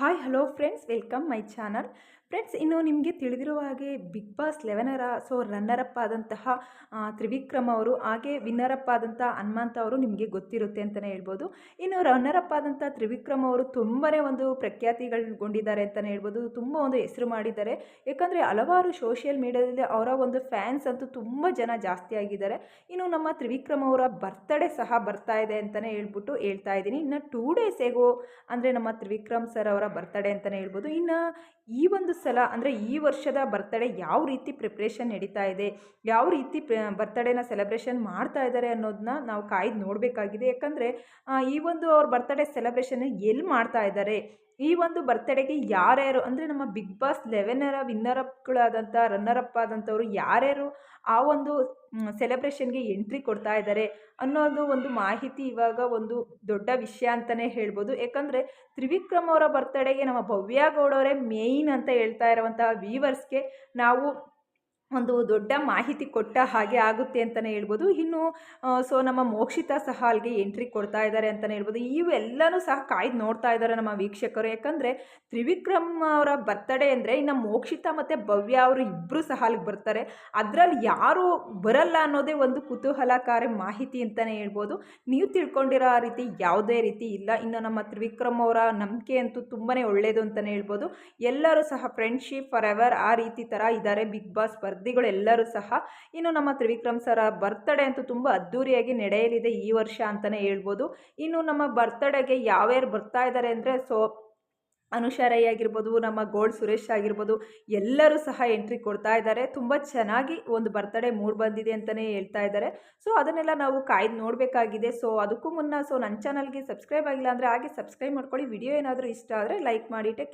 hi hello friends welcome my channel friends, ಇನ್ನು ನಿಮಗೆ ತಿಳಿದಿರುವ ಹಾಗೆ ಬಿಗ್ ಬಾಸ್ ಲೆವೆನರ ಸೊ ರನ್ನರಪ್ಪ ಆದಂತಹ ತ್ರಿವಿಕ್ರಮ ಅವರು, ಹಾಗೆ ವಿನ್ನರಪ್ಪ ಆದಂಥ ಹನುಮಂತ ಅವರು ನಿಮಗೆ ಗೊತ್ತಿರುತ್ತೆ ಅಂತಲೇ ಹೇಳ್ಬೋದು. ಇನ್ನು ರನ್ನರಪ್ಪ ಆದಂಥ ತ್ರಿವಿಕ್ರಮ್ ಅವರು ತುಂಬಾ ಒಂದು ಪ್ರಖ್ಯಾತಿಗಳಗೊಂಡಿದ್ದಾರೆ ಅಂತಲೇ ಹೇಳ್ಬೋದು. ತುಂಬ ಒಂದು ಹೆಸರು ಮಾಡಿದ್ದಾರೆ. ಯಾಕಂದರೆ ಹಲವಾರು ಸೋಷಿಯಲ್ ಮೀಡಿಯಾದಲ್ಲಿ ಅವರ ಒಂದು ಫ್ಯಾನ್ಸ್ ಅಂತೂ ತುಂಬ ಜನ ಜಾಸ್ತಿ ಆಗಿದ್ದಾರೆ. ಇನ್ನು ನಮ್ಮ ತ್ರಿವಿಕ್ರಮ್ ಅವರ ಬರ್ತಡೇ ಸಹ ಬರ್ತಾ ಇದೆ ಅಂತಲೇ ಹೇಳ್ಬಿಟ್ಟು ಹೇಳ್ತಾ ಇದ್ದೀನಿ. ಇನ್ನು ಟೂ ಡೇಸ್ ಹೇಗೋ ಅಂದರೆ ನಮ್ಮ ತ್ರಿವಿಕ್ರಮ್ ಸರ್ ಅವರ ಬರ್ತಡೇ ಅಂತಲೇ ಹೇಳ್ಬೋದು. ಇನ್ನು ಈ ಒಂದು ಸಲ ಅಂದರೆ ಈ ವರ್ಷದ ಬರ್ತಡೇ ಯಾವ ರೀತಿ ಪ್ರಿಪ್ರೇಷನ್ ನಡೀತಾ ಇದೆ, ಯಾವ ರೀತಿ ಬರ್ತಡೇನ ಸೆಲೆಬ್ರೇಷನ್ ಮಾಡ್ತಾ ಇದ್ದಾರೆ ಅನ್ನೋದನ್ನ ನಾವು ಕಾಯ್ದು ನೋಡಬೇಕಾಗಿದೆ. ಯಾಕಂದರೆ ಈ ಒಂದು ಅವ್ರ ಬರ್ತಡೇ ಸೆಲೆಬ್ರೇಷನ್ ಎಲ್ಲಿ ಮಾಡ್ತಾ ಇದ್ದಾರೆ ಈ ಒಂದು ಬರ್ತಡೇಗೆ ಯಾರ್ಯಾರು, ಅಂದರೆ ನಮ್ಮ ಬಿಗ್ ಬಾಸ್ ಲೆವೆನರ ವಿನ್ನರಪ್ಗಳಾದಂಥ ರನ್ನರಪ್ ಆದಂಥವ್ರು ಯಾರ್ಯಾರು ಆ ಒಂದು ಸೆಲೆಬ್ರೇಷನ್ಗೆ ಎಂಟ್ರಿ ಕೊಡ್ತಾ ಇದ್ದಾರೆ ಅನ್ನೋದು ಒಂದು ಮಾಹಿತಿ ಇವಾಗ ಒಂದು ದೊಡ್ಡ ವಿಷಯ ಅಂತಲೇ ಹೇಳ್ಬೋದು. ಯಾಕಂದರೆ ತ್ರಿವಿಕ್ರಮ್ ಅವರ ಬರ್ತಡೇಗೆ ನಮ್ಮ ಭವ್ಯ ಗೌಡವರೇ ಮೇಯ್ನ್ ಅಂತ ಹೇಳ್ತಾ ಇರುವಂತಹ ವೀವರ್ಸ್ಗೆ ನಾವು ಒಂದು ದೊಡ್ಡ ಮಾಹಿತಿ ಕೊಟ್ಟ ಹಾಗೆ ಆಗುತ್ತೆ ಅಂತಲೇ ಹೇಳ್ಬೋದು. ಇನ್ನು ಸೊ ನಮ್ಮ ಮೋಕ್ಷಿತಾ ಸಹ ಅಲ್ಲಿಗೆ ಎಂಟ್ರಿ ಕೊಡ್ತಾ ಇದ್ದಾರೆ ಅಂತಲೇ ಹೇಳ್ಬೋದು. ಇವೆಲ್ಲನೂ ಸಹ ಕಾಯ್ದು ನೋಡ್ತಾ ಇದ್ದಾರೆ ನಮ್ಮ ವೀಕ್ಷಕರು. ಯಾಕಂದರೆ, ತ್ರಿವಿಕ್ರಮ್ ಅವರ ಬರ್ತಡೇ ಅಂದರೆ ಇನ್ನು ಮೋಕ್ಷಿತಾ ಮತ್ತು ಭವ್ಯ ಅವರು ಇಬ್ಬರು ಸಹ ಅಲ್ಲಿಗೆ ಬರ್ತಾರೆ. ಅದರಲ್ಲಿ ಯಾರು ಬರಲ್ಲ ಅನ್ನೋದೇ ಒಂದು ಕುತೂಹಲಕಾರಿ ಮಾಹಿತಿ ಅಂತಲೇ ಹೇಳ್ಬೋದು. ನೀವು ತಿಳ್ಕೊಂಡಿರೋ ಆ ರೀತಿ ಯಾವುದೇ ರೀತಿ ಇಲ್ಲ. ಇನ್ನು ನಮ್ಮ ತ್ರಿವಿಕ್ರಮ್ ಅವರ ನಂಬಿಕೆ ಅಂತೂ ತುಂಬಾ ಒಳ್ಳೆಯದು ಅಂತಲೇ ಹೇಳ್ಬೋದು. ಎಲ್ಲರೂ ಸಹ ಫ್ರೆಂಡ್ಶಿಪ್ ಫಾರ್ ಎವರ್ ಆ ರೀತಿ ಥರ ಇದ್ದಾರೆ. ಬಿಗ್ ಬಾಸ್ ಸ್ಪರ್ಧಿಗಳು ಎಲ್ಲರೂ ಸಹ ಇನ್ನು ನಮ್ಮ ತ್ರಿವಿಕ್ರಮ್ ಸರ ಬರ್ತಡೇ ಅಂತೂ ತುಂಬ ಅದ್ದೂರಿಯಾಗಿ ನಡೆಯಲಿದೆ ಈ ವರ್ಷ ಅಂತಲೇ ಹೇಳ್ಬೋದು. ಇನ್ನು ನಮ್ಮ ಬರ್ತಡೇಗೆ ಯಾವ್ಯಾರು ಬರ್ತಾ ಇದ್ದಾರೆ ಅಂದರೆ ಸೊ, ಅನುಷಾ ರೈ ಆಗಿರ್ಬೋದು, ನಮ್ಮ ಗೋಲ್ಡ್ ಸುರೇಶ್ ಆಗಿರ್ಬೋದು, ಎಲ್ಲರೂ ಸಹ ಎಂಟ್ರಿ ಕೊಡ್ತಾ ಇದ್ದಾರೆ ತುಂಬ ಚೆನ್ನಾಗಿ ಒಂದು ಬರ್ತಡೇ ಮೂಡ್ ಬಂದಿದೆ ಅಂತಲೇ ಹೇಳ್ತಾ ಇದ್ದಾರೆ ಸೊ ಅದನ್ನೆಲ್ಲ ನಾವು ಕಾಯ್ದು ನೋಡಬೇಕಾಗಿದೆ. ಸೊ ಅದಕ್ಕೂ ಮುನ್ನ ಸೊ ನನ್ನ ಚಾನಲ್ಗೆ ಸಬ್ಸ್ಕ್ರೈಬ್ ಆಗಿಲ್ಲ ಅಂದರೆ ಹಾಗೆ ಸಬ್ಸ್ಕ್ರೈಬ್ ಮಾಡ್ಕೊಳ್ಳಿ. ವಿಡಿಯೋ ಏನಾದರೂ ಇಷ್ಟ ಆದರೆ ಲೈಕ್ ಮಾಡಿ. ಟೇಕ್